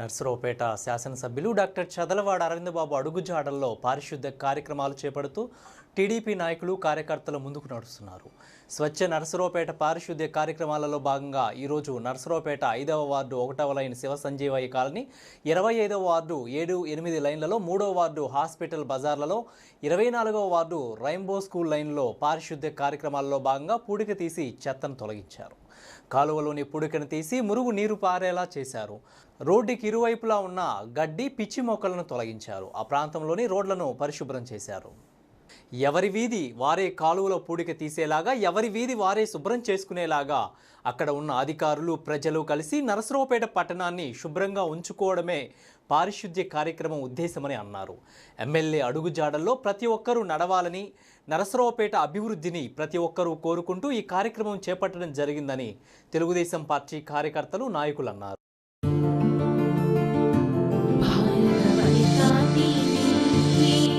నర్సరావుపేట శాసనసభ్యులు డాక్టర్ చదలవాడ అరవిందబాబు అడుగుజాడల్లో పారిశుద్ధ్య కార్యక్రమాలు చేపడుతూ టీడీపీ నాయకులు కార్యకర్తలు ముందుకు నడుస్తున్నారు. స్వచ్ఛ నర్సరావుపేట పారిశుద్ధ్య కార్యక్రమాలలో భాగంగా ఈరోజు నర్సరావుపేట ఐదవ వార్డు ఒకటవ లైన్ శివ సంజీవయ్య కాలనీ ఇరవై ఐదవ వార్డు ఏడు ఎనిమిది లైన్లలో మూడవ వార్డు హాస్పిటల్ బజార్లలో ఇరవై నాలుగవ వార్డు రైంబో స్కూల్ లైన్లో పారిశుద్ధ్య కార్యక్రమాల్లో భాగంగా పూడిక తీసి చెత్తను తొలగించారు. కాలువలోని పుడికను తీసి మురుగు నీరు పారేలా చేశారు. రోడ్డుకి ఇరువైపులా ఉన్న గడ్డి పిచ్చి మొక్కలను తొలగించారు. ఆ ప్రాంతంలోని రోడ్లను పరిశుభ్రం చేశారు. ఎవరి వీధి వారే కాలువల పూడిక తీసేలాగా ఎవరి వీధి వారే శుభ్రం చేసుకునేలాగా అక్కడ ఉన్న అధికారులు ప్రజలు కలిసి నరసరావుపేట పట్టణాన్ని శుభ్రంగా ఉంచుకోవడమే పారిశుద్ధ్య కార్యక్రమం ఉద్దేశమని అన్నారు. ఎమ్మెల్యే అడుగుజాడల్లో ప్రతి ఒక్కరూ నడవాలని నరసరావుపేట అభివృద్ధిని ప్రతి ఒక్కరూ కోరుకుంటూ ఈ కార్యక్రమం చేపట్టడం జరిగిందని తెలుగుదేశం పార్టీ కార్యకర్తలు నాయకులు అన్నారు.